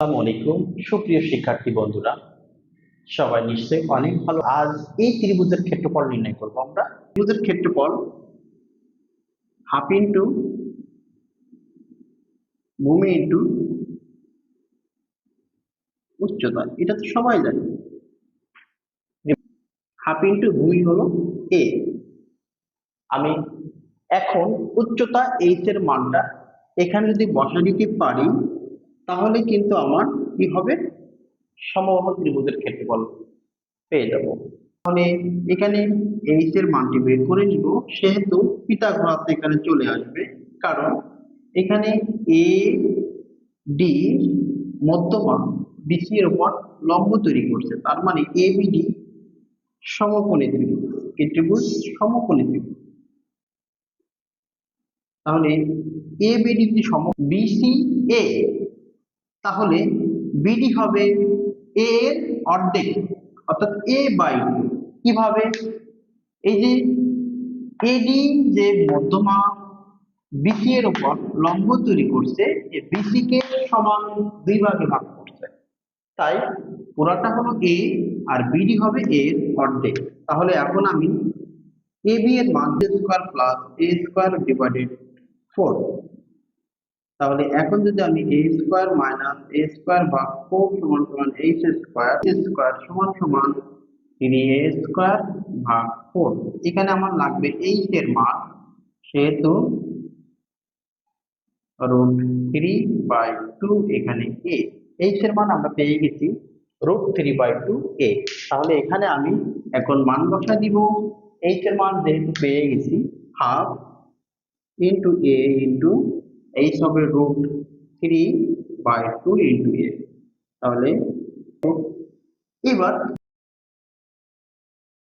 আসসালামু আলাইকুম, সুপ্রিয় শিক্ষার্থী বন্ধুরা। সবাই অনেক ভালো। আজ এই ত্রিভুজের ক্ষেত্রফল নির্ণয় করব আমরা। ত্রিভুজের ক্ষেত্রফল হাফ ইন্টু ভূমি ইন্টু উচ্চতা। এটা তো সবাই জানে। হাফ ইন্টু ভূমি হলো এ আমি এখন উচ্চতা এইচ এর মানটা এখানে যদি বসা দিতে পারি তাহলে কিন্তু আমার কি হবে? সমবাহু ত্রিভুজের ক্ষেত্রফল পেয়ে যাব। তাহলে এখানে এইচ এর মানটি বের করে নিব। সেহেতু পিথাগোরাস এখানে চলে আসবে। কারণ এখানে এ ডি মধ্যমা বিসি এর উপর লম্ব তৈরি করছে। তার মানে এ বিডি সমকোণী ত্রিভুজ। এই ত্রিভুজ সমকোণী ত্রিভুজ। তাহলে এ বিডি সম বিসি এ তাহলে বিডি হবে এ এর অর্ধেক, অর্থাৎ এ বাই কীভাবে? এই যে এডি যে মধ্যমা বিসি এর উপর লম্ব তৈরি করছে যে বিসি কে সমান দুই ভাগে ভাগ করছে। তাই পুরাটা হলো এ আর বিডি হবে এ এর অর্ধেক। তাহলে এখন আমি এ বি এর মান square plus A square divided four তাহলে এখন যদি আমি A square minus A square ভাগ ফোর সমান সমান এইচ স্কোয়ার স্কোয়ার সমান সমান থ্রি এ স্কোয়ার ভাগ ফোর এখানে আমার লাগবে এইচ এর মান সেহেতু রুট থ্রি বাই টু এখানে এ এইচ এর মান আমরা পেয়ে গেছি root three by two A তাহলে এখানে আমি এখন মান বসা দিব। এইচ এর মান যেহেতু পেয়ে গেছি half into A into H হবে root three by two into A তাহলে এবার